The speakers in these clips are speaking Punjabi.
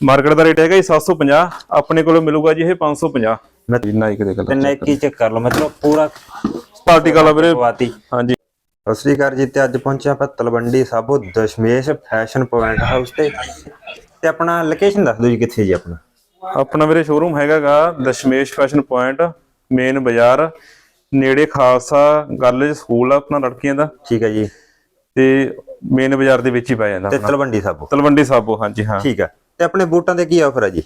ਮਾਰਕੀਟ ਦਾ ਰੇਟ ਹੈਗਾ ਜੀ 750 ਆਪਣੇ ਕੋਲੋਂ ਮਿਲੂਗਾ ਜੀ ਇਹ 550 ਮੈਂ- ਨਾਈਕ ਦੇ ਤੇ ਕਲਰ ਨਾਈਕੀ ਚੈੱਕ ਕਰ। ਲਓ ਮਤਲਬ ਪੂਰਾ ਪਾਰਟੀ ਕਲਰ ਵੀਰੇ। ਵਾਤੀ ਹਾਂਜੀ। ਸਤਿ ਸ਼੍ਰੀ ਅਕਾਲ ਜੀ ਤੇ ਅੱਜ ਪਹੁੰਚਿਆ ਆਪਾਂ Talwandi Sabo Dashmesh fashion point house ਤੇ। ਤੇ ਆਪਣਾ ਲੋਕੇਸ਼ਨ ਦੱਸ ਦਿਓ ਜੀ ਕਿੱਥੇ ਜੀ ਆਪਣਾ? ਆਪਣਾ ਵੀਰੇ ਸ਼ੋਰੂਮ ਹੈਗਾਗਾ ਦਸ਼ਮੇਸ਼ ਫੈਸ਼ਨ ਪੁਆਇੰਟ ਮੇਨ ਬਾਜ਼ਾਰ। ਨੇੜੇ ਖਾਲਸਾ ਕਾਲਜ ਸਕੂਲ ਆ ਆਪਣਾ ਲੜਕੀਆਂ ਦਾ। ਠੀਕ ਹੈ ਜੀ। ਤੇ ਮੇਨ ਬਾਜ਼ਾਰ ਦੇ ਵਿੱਚ ਹੀ ਪੈ ਜਾਂਦਾ ਤੇ ਆਪਣਾ। ਤਲਵੰਡੀ ਸਾਬੋ? ਤਲਵੰਡੀ ਸਾਬੋ ਹਾਂਜੀ ਹਾਂ। ਠੀਕ ਹੈ ਤੇ ਆਪਣੇ ਬੂਟਾਂ ਦੇ ਕੀ ਆਫਰ ਹੈ ਜੀ?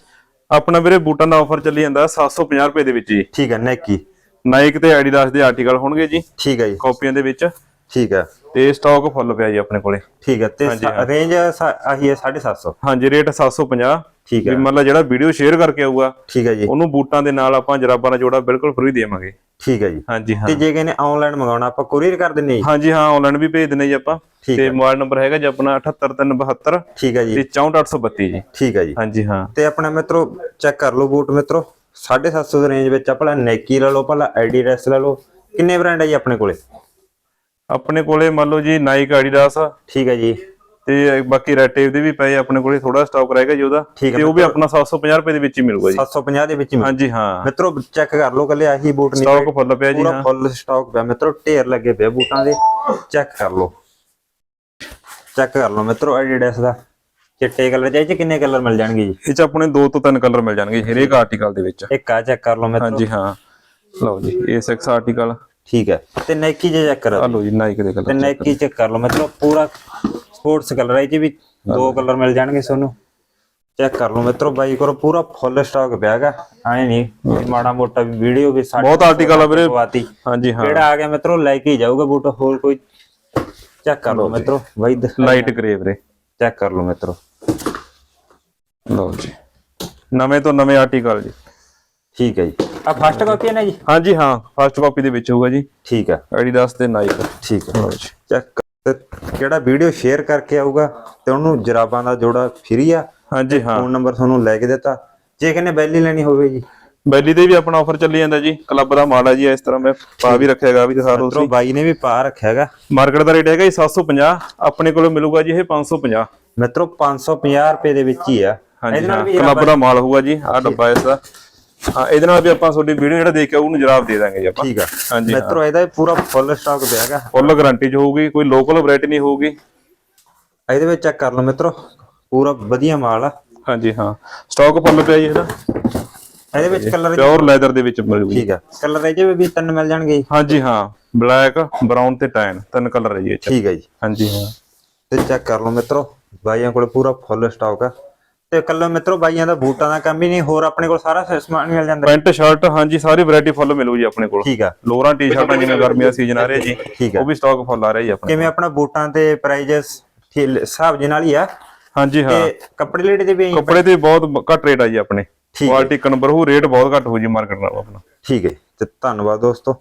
ਆਪਣਾ ਵੀਰੇ ਬੂਟਾਂ ਦਾ ਆਫਰ ਚੱਲੀ ਜਾਂਦਾ 750 ਰੁਪਏ ਦੇ ਵਿੱਚ ਜੀ। ਠੀਕ ਹੈ ਨਾਈਕੀ ਨਾਈਕ ਤੇ ਐਡੀਦਾਸ ਦੇ ਆਰਟੀਕਲ ਹੋਣਗੇ ਜੀ। ਠੀਕ ਹੈ ਜੀ। ਕਾਪੀਆਂ ਦੇ ਵਿੱਚ। ਠੀਕ ਹੈ। ਤੇ ਸਟਾਕ ਫੁੱਲ ਪਿਆ ਜੀ ਆਪਣੇ ਕੋਲੇ। ਠੀਕ ਹੈ ਤੇ। ਰੇਂਜ ਆਹੀ ਹੈ 750 ਹਾਂਜੀ ਰੇਟ 750 ਠੀਕ ਹੈ। ਮਤਲਬ ਜਿਹੜਾ ਵੀਡੀਓ ਸ਼ੇਅਰ ਕਰਕੇ ਆਊਗਾ ਠੀਕ ਹੈ ਜੀ। ਉਹਨੂੰ ਬੂਟਾਂ ਦੇ ਨਾਲ ਆਪਾਂ ਜਰਾਬਾਂ ਦਾ ਜੋੜਾ ਬਿਲਕੁਲ ਫ੍ਰੀ ਦੇਵਾਂਗੇ। ਠੀਕ ਹੈ ਜੀ। ਹਾਂਜੀ ਹਾਂ। ਤੇ ਜੇ ਕਹਿੰਦੇ ਆਨਲਾਈਨ ਮੰਗਾਉਣਾ ਆਪਾਂ ਕੋਰੀਅਰ ਕਰ ਦਿੰਨੇ ਜੀ। ਹਾਂਜੀ ਹਾਂ ਆਨਲਾਈਨ ਵੀ ਭੇਜ ਦਿੰਦੇ ਜੀ ਆਪਾਂ। ਤੇ ਮੋਬਾਈਲ ਨੰਬਰ ਹੈਗਾ ਜੀ ਆਪਣਾ 78372 ਠੀਕ ਹੈ ਜੀ। ਤੇ 64832 ਜੀ। ਠੀਕ ਹੈ ਜੀ। ਹਾਂਜੀ ਹਾਂ। ਤੇ ਆਪਣਾ ਮਿੱਤਰੋ ਚੈੱਕ ਕਰ ਲਓ ਬੂਟ ਮਿੱਤਰੋ। 750 ਦੇ ਰੇਂਜ ਵਿੱਚ ਆਪਣਾ ਨਾਈਕੀ ਲੈ ਲਓ ਭਲਾ ਐਡੀਡਾਸ ਲੈ ਲਓ। ਕਿੰਨੇ ਬ੍ਰਾਂਡ ਹੈ ਜੀ ਆਪਣੇ ਕੋਲੇ? ਆਪਣੇ ਕੋਲੇ ਮੰਨ ਲਓ ਜੀ ਨਾਈਕ ਐਡੀਦਾਸ ਠੀਕ ਹੈ ਜੀ। ਤੇ ਬਾਕੀ ਰੈਟੇਵ ਦੇ ਵੀ ਪਏ ਆਪਣੇ ਕੋਲੇ ਥੋੜਾ ਸਟਾਕ ਰਹੇਗਾ ਜੀ ਉਹਦਾ ਤੇ ਉਹ ਵੀ ਆਪਣਾ 750 ਰੁਪਏ ਦੇ ਵਿੱਚ ਹੀ ਮਿਲੂਗਾ ਜੀ। 750 ਦੇ ਵਿੱਚ ਹਾਂਜੀ ਹਾਂ। ਮਿੱਤਰੋ ਚੈੱਕ ਕਰ ਲਓ ਕੱਲੇ ਆਹੀ ਬੂਟ ਨਹੀਂ ਸਟਾਕ ਫੁੱਲ ਪਿਆ ਜੀ ਪੂਰਾ ਫੁੱਲ ਸਟਾਕ ਪਿਆ। ਮਿੱਤਰੋ ਢੇਰ ਲੱਗੇ ਪਏ ਬੂਟਾਂ ਦੇ। ਚੈੱਕ ਕਰ ਲਓ। ਚੈੱਕ ਕਰ ਲਓ ਮਿੱਤਰੋ ਐਡੀਡਾਸ ਦਾ। ਚਿੱਟੇ ਕਲਰ ਚ ਇਹ ਕਿੰਨੇ ਕਲਰ ਮਿਲ ਜਾਣਗੇ ਜੀ? ਇਹ ਚ ਆਪਣੇ ਦੋ ਤੋਂ ਤਿੰਨ ਕਲਰ ਮਿਲ ਜਾਣਗੇ ਹਰੇਕ ਆਰਟੀਕਲ ਦੇ ਵਿੱਚ। ਇੱਕ ਆ ਚੈੱਕ ਕਰ ਲਓ ਮਿੱਤਰੋ। ਹਾਂਜੀ ਹਾਂ। ਲਓ ਜੀ ਇਹ 6 ਆਰਟੀਕਲ ਠੀਕ ਹੈ। ਤੇ ਨਾਈਕੀ ਜੇ ਚੈੱਕ ਕਰੋ ਆ ਲਓ ਜੀ ਨਾਈਕ ਦੇ ਤੇ ਕਲਰ ਨਾਈਕੀ ਚੈੱਕ ਕਰ ਲਓ। ਮਤਲਬ ਪੂਰਾ ਸਪੋਰਟਸ ਕਲਰ ਹੈ ਜੀ ਵੀ ਦੋ ਕਲਰ ਮਿਲ ਜਾਣਗੇ ਤੁਹਾਨੂੰ। ਚੈੱਕ ਕਰ ਲਓ ਮਿੱਤਰੋ ਬਾਈ ਕੋਲ ਪੂਰਾ ਫੁੱਲ ਸਟਾਕ ਪਿਆ ਹੈਗਾ। ਐ ਨਹੀਂ ਵੀ ਮਾੜਾ ਮੋਟਾ ਵੀਡੀਓ ਵੀ ਸਾਡੇ ਬਹੁਤ ਆਰਟੀਕਲ ਆ ਵੀਰੇ। ਹਾਂਜੀ ਹਾਂ। ਕਿਹੜਾ ਆ ਗਿਆ ਮਿੱਤਰੋ ਲੈ ਕੇ ਹੀ ਜਾਊਗਾ ਬੂਟ ਹੋਰ ਕੋਈ ਚੈੱਕ ਕਰ ਲਓ ਮਿੱਤਰੋ ਬਾਈ ਲਾਈਟ ਗ੍ਰੇ ਵੀਰੇ। ਚੈੱਕ ਕਰ ਲਓ ਮਿੱਤਰੋ। ਲਓ ਜੀ। ਨਵੇਂ ਤੋਂ ਨਵੇਂ ਆਰਟੀਕਲ ਜੀ। ਠੀਕ ਹੈ ਜੀ। ਆ ਫਸਟ ਕਾਪੀ ਹੈ ਨਾ ਜੀ? ਹਾਂਜੀ ਹਾਂ ਫਸਟ ਕਾਪੀ ਦੇ ਵਿੱਚ ਹੋਊਗਾ ਜੀ। ਠੀਕ ਹੈ। ਐਡੀਦਾਸ ਤੇ ਨਾਈਕ ਠੀਕ ਹੈ। ਚੈੱਕ ਕਿਹੜਾ ਵੀਡੀਓ ਸ਼ੇਅਰ ਕਰਕੇ ਆਊਗਾ ਤੇ ਉਹਨੂੰ ਜਰਾਬਾਂ ਦਾ ਜੋੜਾ ਫ੍ਰੀ ਆ। ਹਾਂਜੀ ਹਾਂ। ਫੋਨ ਨੰਬਰ ਤੁਹਾਨੂੰ ਲੈ ਕੇ ਦਿੱਤਾ। ਜੇ ਕਹਿੰਦੇ ਬੈਲੀ ਲੈਣੀ ਹੋਵੇ ਜੀ। ਬੈਲੀ ਤੇ ਵੀ ਆਪਣਾ ਆਫਰ ਚੱਲੀ ਜਾਂਦਾ ਜੀ। ਕਲੱਬ ਦਾ ਮਾਲ ਹੈ ਜੀ ਇਸ ਤਰ੍ਹਾਂ ਮੈਂ ਪਾ ਵੀ ਰੱਖਿਆਗਾ ਵੀ ਮਿੱਤਰੋ ਤੁਸੀਂ। ਬਾਈ ਨੇ ਵੀ ਪਾ ਰੱਖਿਆ ਹੈਗਾ ਮਾਰਕੀਟ ਦਾ ਰੇਟ ਹੈਗਾ ਜੀ 750 ਆਪਣੇ ਕੋਲੋਂ ਮਿਲੂਗਾ ਜੀ ਇਹ 550 ਮਿੱਤਰੋ 550 ਰੁਪਏ ਦੇ ਵਿੱਚ ਹੀ ਆ। ਹਾਂਜੀ ਇਹਦੇ ਨਾਲ ਹਾਂ। ਵੀ ਕਲੱਬ ਦਾ ਮਾਲ ਹੋਊਗਾ ਜੀ ਆ ਡੱਬਾ ਇਸ ਦਾ। ਹਾਂ ਇਹਦੇ ਨਾਲ ਵੀ ਆਪਾਂ ਤੁਹਾਡੀ ਵੀਡੀਓ ਜਿਹੜਾ ਦੇਖ ਕੇ ਉਹਨੂੰ ਜਵਾਬ ਦੇ ਦਾਂਗੇ ਜੀ ਆਪਾਂ। ਠੀਕ ਆ। ਹਾਂਜੀ ਮਿੱਤਰੋ ਇਹਦਾ ਪੂਰਾ ਫੁੱਲ ਸਟਾਕ ਪਿਆ ਹੈਗਾ। ਫੁੱਲ ਗਾਰੰਟੀ ਚ ਹੋਊਗੀ ਕੋਈ ਲੋਕਲ ਵੈਰਾਈਟੀ ਨਹੀਂ ਹੋਊਗੀ। ਇਹਦੇ ਵਿੱਚ ਚੈੱਕ ਕਰ ਲਓ ਮਿੱਤਰੋ ਪੂਰਾ ਵਧੀਆ ਮਾਲ ਆ। ਹਾਂਜੀ ਹਾਂ। ਸਟਾਕ ਫੁੱਲ ਪਿਆ ਜੀ ਇਹਦਾ। ਇਹਦੇ ਵਿੱਚ ਕਲਰ ਪਿਓਰ ਲੈਦਰ ਦੇ ਵਿੱਚ ਮਿਲੂਗੀ ਠੀਕ ਆ। ਕਲਰ ਇਹਦੇ ਵੀ ਤਿੰਨ ਮਿਲ ਜਾਣਗੇ। ਹਾਂਜੀ ਹਾਂ। ਬਲੈਕ ਬਰਾਊਨ ਤੇ ਟੈਨ ਤਿੰਨ ਕਲਰ ਹੈ ਜੀ ਇਹ ਠੀਕ ਹੈ ਜੀ। ਹਾਂਜੀ ਹਾਂ। ਤੇ ਚੈੱਕ ਕਰ ਲਓ ਮਿੱਤਰੋ ਬਾਈਆਂ ਕੋਲ ਪੂਰਾ ਫੁੱਲ ਸਟਾਕ ਆ। ਤੇ ਕੱਲਾ ਮਿੱਤਰੋ ਬਾਈਆਂ ਦਾ ਬੂਟਾਂ ਦਾ ਕੰਮ ਹੀ ਨਹੀਂ ਹੋਰ ਆਪਣੇ ਕੋਲ ਸਾਰਾ ਸਮਾਨ ਮਿਲ ਜਾਂਦਾ। ਪੈਂਟ ਸ਼ਰਟ ਹਾਂਜੀ ਸਾਰੀ ਵੈਰਾਈਟੀ ਫੁੱਲ ਮਿਲੂ ਜੀ ਆਪਣੇ ਕੋਲ। ਠੀਕ ਆ। ਲੋਰਾਂ ਟੀ-ਸ਼ਰਟਾਂ ਜਿਵੇਂ ਗਰਮੀਆਂ ਦਾ ਸੀਜ਼ਨ ਆ ਰਿਹਾ ਜੀ ਠੀਕ ਆ। ਉਹ ਵੀ ਸਟਾਕ ਫੁੱਲ ਆ ਰਿਹਾ ਜੀ ਆਪਣੇ ਕਿਵੇਂ ਆਪਣਾ ਬੂਟਾਂ ਤੇ ਪ੍ਰਾਈजेस ਹਿਸਾਬ ਦੇ ਨਾਲ ਹੀ ਆ। ਹਾਂਜੀ ਹਾਂ। ਤੇ ਕੱਪੜੇ ਲੀੜੇ ਦੇ ਵੀ ਕੱਪੜੇ ਤੇ ਬਹੁਤ ਘੱਟ ਰੇਟ ਆ ਜੀ ਆਪਣੇ। ਕੁਆਲਿਟੀ ਇੱਕ ਨੰਬਰ ਹੋ ਰੇਟ ਬਹੁਤ ਘੱਟ ਹੋ ਜੀ ਮਾਰਕੀਟ ਨਾਲੋਂ ਆਪਣਾ। ਠੀਕ ਹੈ ਤੇ ਧੰਨਵਾਦ ਦੋਸਤੋ।